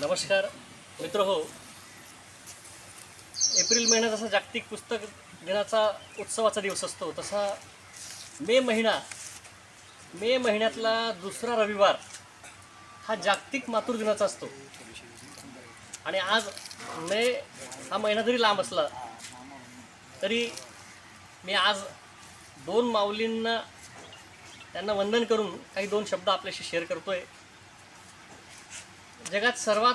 नमस्कार. मित्र हो एप्रिल महिना जसा जागतिक पुस्तक दिनाचा उत्सवाचा दिवस असतो तसा मे महिना मे महिन्यातला दुसरा रविवार हा जागतिक मातृ दिनाचा असतो. आणि आज मे हा महिना जरी लांब असला तरी मी आज दोन माऊलींना त्यांना वंदन करून काही दोन शब्द आपल्याशी शेअर करतो आहे जगात सर्वात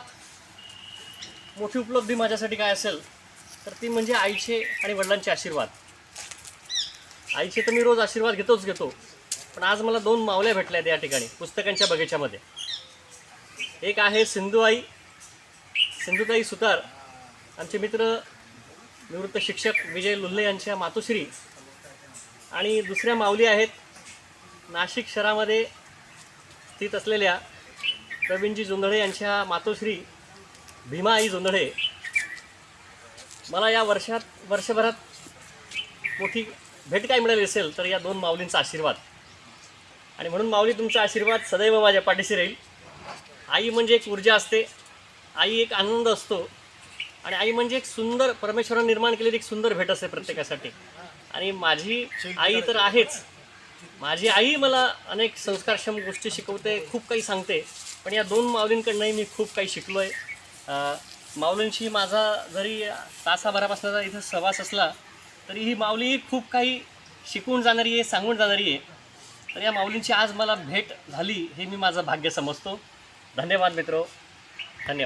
मोठी उपलब्धी माझ्यासाठी काय असेल तर ती म्हणजे आईचे आणि वडिलांचे आशीर्वाद. आईचे तर मी रोज आशीर्वाद घेतोच घेतो पण आज मला दोन मावल्या भेटल्या आहेत या ठिकाणी पुस्तकांच्या बगीच्यामध्ये. एक आहे सिंधू आई सिंधुताई सुतार. आमचे मित्र निवृत्त शिक्षक विजय लुल्ले यांच्या मातोश्री. आणि दुसऱ्या माऊली आहेत नाशिक शहरामध्ये स्थित असलेल्या प्रवीणजी जोंधळे यांच्या मातोश्री भीमाई जोंधळे. मला या वर्षात वर्षभरात मोठी भेट काय मिळाली असेल तर या दोन माऊलींचा आशीर्वाद. आणि म्हणून माऊली तुमचा आशीर्वाद सदैव माझ्या पाठीशी राहील. आई म्हणजे एक ऊर्जा असते आई एक आनंद असतो आणि आई म्हणजे एक सुंदर परमेश्वरानं निर्माण केलेली एक सुंदर भेट असते प्रत्येकासाठी. आणि माझी आई तर आहेच माझी आई मला अनेक संस्कारक्षम गोष्टी शिकवते खूप काही सांगते पण या दोन माऊलींकडनंही मी खूप काही शिकलो आहे माऊलींशी माझा जरी तासाभरापासूनचा इथं सहवास असला तरी ही माऊली खूप काही शिकवून जाणारी आहे सांगून जाणारी आहे. तर या माऊलींची आज मला भेट झाली हे मी माझं भाग्य समजतो. धन्यवाद मित्रो.